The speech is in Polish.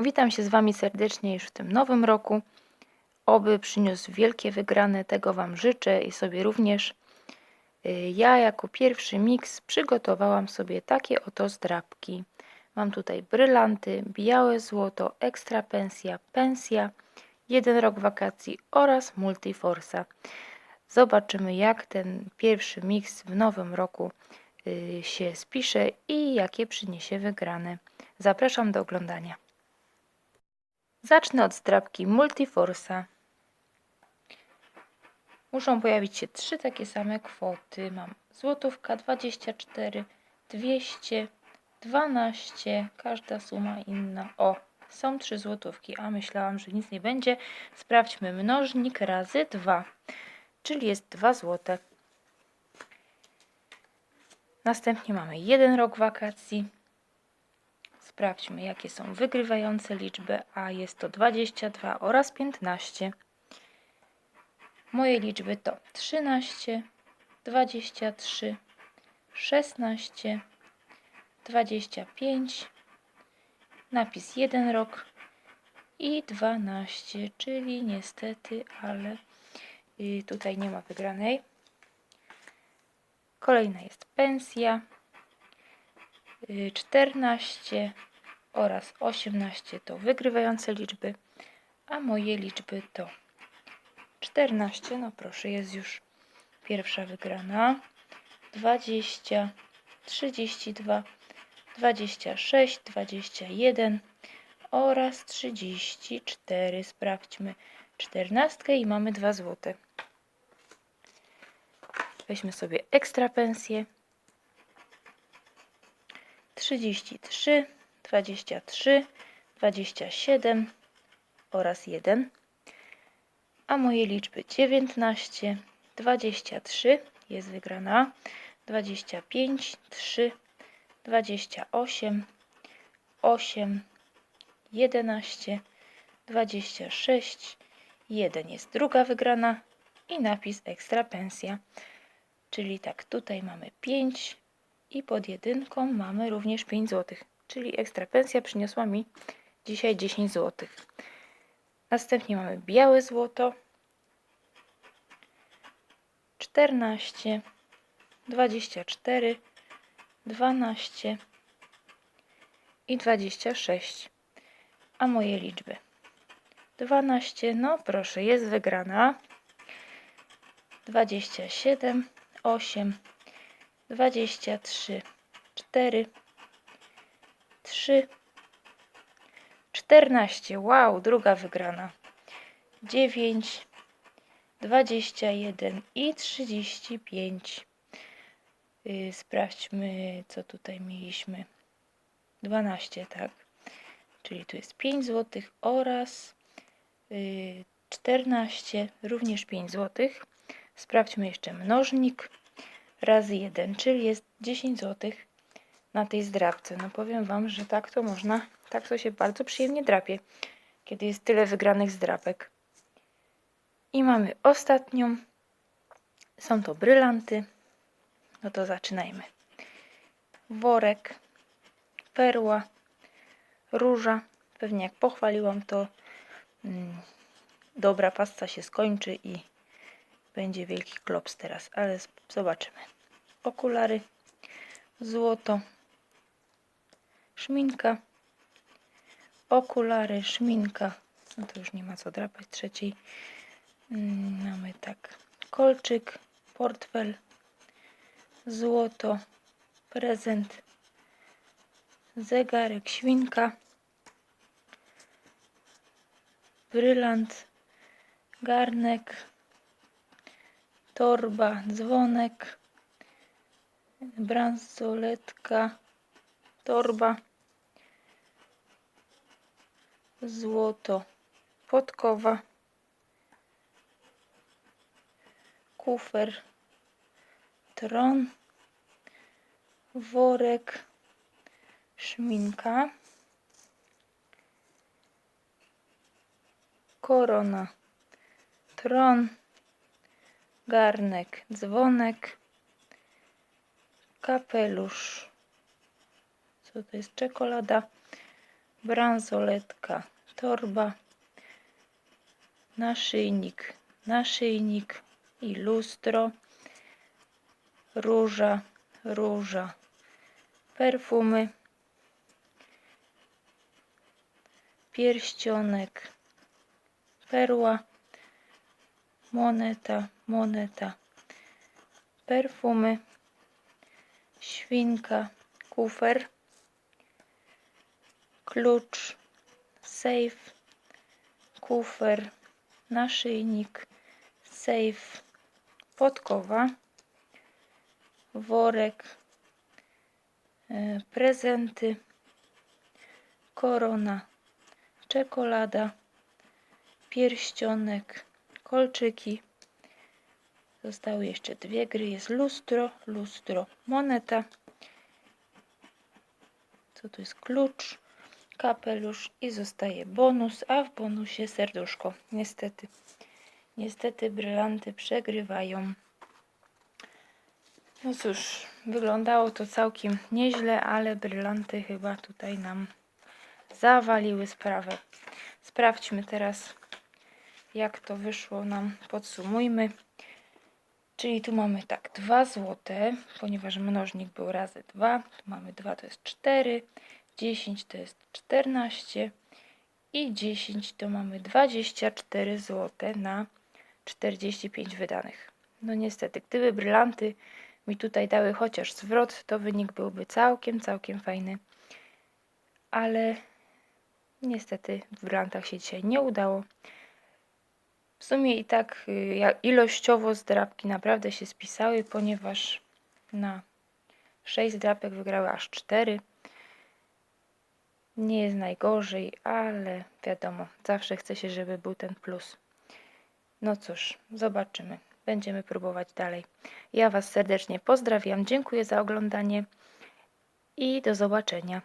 Witam się z Wami serdecznie już w tym nowym roku. Oby przyniósł wielkie wygrane, tego Wam życzę i sobie również. Y, Ja jako pierwszy miks przygotowałam sobie takie oto zdrabki. Mam tutaj brylanty, białe złoto, ekstra pensja, pensja, jeden rok wakacji oraz multiforsa. Zobaczymy jak ten pierwszy miks w nowym roku y, się spisze i jakie przyniesie wygrane. Zapraszam do oglądania. Zacznę od zdrabki Multiforsa. Muszą pojawić się trzy takie same kwoty. Mam złotówka 24, 200, 12, każda suma inna. O, są trzy złotówki, a myślałam, że nic nie będzie. Sprawdźmy mnożnik razy 2, czyli jest 2 złote. Następnie mamy jeden rok wakacji. Sprawdźmy, jakie są wygrywające liczby, a jest to 22 oraz 15. Moje liczby to 13, 23, 16, 25, napis 1 rok i 12, czyli niestety, ale y, tutaj nie ma wygranej. Kolejna jest pensja. y, 14 oraz 18 to wygrywające liczby, a moje liczby to 14, no proszę, jest już pierwsza wygrana, 20, 32, 26, 21 oraz 34. Sprawdźmy 14 i mamy 2 złote. Weźmy sobie ekstra pensję. 33, 23, 27 oraz 1. A moje liczby 19, 23 jest wygrana, 25, 3, 28, 8, 11, 26, 1 jest druga wygrana i napis ekstra pensja. Czyli tak, tutaj mamy 5 i pod jedynką mamy również 5 zł. Czyli ekstra pensja przyniosła mi dzisiaj 10 zł. Następnie mamy białe złoto. 14, 24, 12 i 26. A moje liczby 12, no proszę, jest wygrana. 27, 8, 23, 4, 3, 14. Wow, druga wygrana. 9, 21 i 35. Yy, sprawdźmy, co tutaj mieliśmy. 12, tak. Czyli tu jest 5 zł oraz yy, 14, również 5 zł. Sprawdźmy jeszcze mnożnik razy 1, czyli jest 10 zł na tej zdrabce. No powiem Wam, że tak to można, tak to się bardzo przyjemnie drapie, kiedy jest tyle wygranych zdrapek. I mamy ostatnią. Są to brylanty. No to zaczynajmy. Worek, perła, róża. Pewnie jak pochwaliłam, to mm, dobra pasta się skończy i będzie wielki klops teraz, ale zobaczymy. Okulary, złoto, szminka, okulary, szminka. No to już nie ma co drapać trzeciej. Mm, Mamy tak kolczyk, portfel, złoto, prezent, zegarek, świnka, brylant, garnek, torba, dzwonek, bransoletka, torba, złoto, podkowa, kufer, tron, worek, szminka, korona, tron, garnek, dzwonek, kapelusz. Co to jest? Czekolada, bransoletka, torba, naszyjnik, naszyjnik i lustro, róża, róża, perfumy, pierścionek, perła, moneta, moneta, perfumy, świnka, kufer, klucz, sejf, kufer, naszyjnik, sejf, podkowa, worek, e, prezenty, korona, czekolada, pierścionek, kolczyki. Zostały jeszcze dwie gry. Jest lustro, lustro, moneta. Co tu jest klucz, kapelusz i zostaje bonus, a w bonusie serduszko. Niestety, niestety brylanty przegrywają. No cóż, wyglądało to całkiem nieźle, ale brylanty chyba tutaj nam zawaliły sprawę. Sprawdźmy teraz, jak to wyszło nam. Podsumujmy. Czyli tu mamy tak, 2 złote, ponieważ mnożnik był razy 2. Tu mamy 2 to jest 4, 10 to jest 14 i 10 to mamy 24 złote na 45 wydanych. No niestety, gdyby brylanty mi tutaj dały chociaż zwrot, to wynik byłby całkiem, całkiem fajny. Ale niestety w brylantach się dzisiaj nie udało. W sumie i tak y, ilościowo zdrabki naprawdę się spisały, ponieważ na 6 zdrapek wygrały aż 4. Nie jest najgorzej, ale wiadomo, zawsze chce się, żeby był ten plus. No cóż, zobaczymy. Będziemy próbować dalej. Ja Was serdecznie pozdrawiam, dziękuję za oglądanie i do zobaczenia.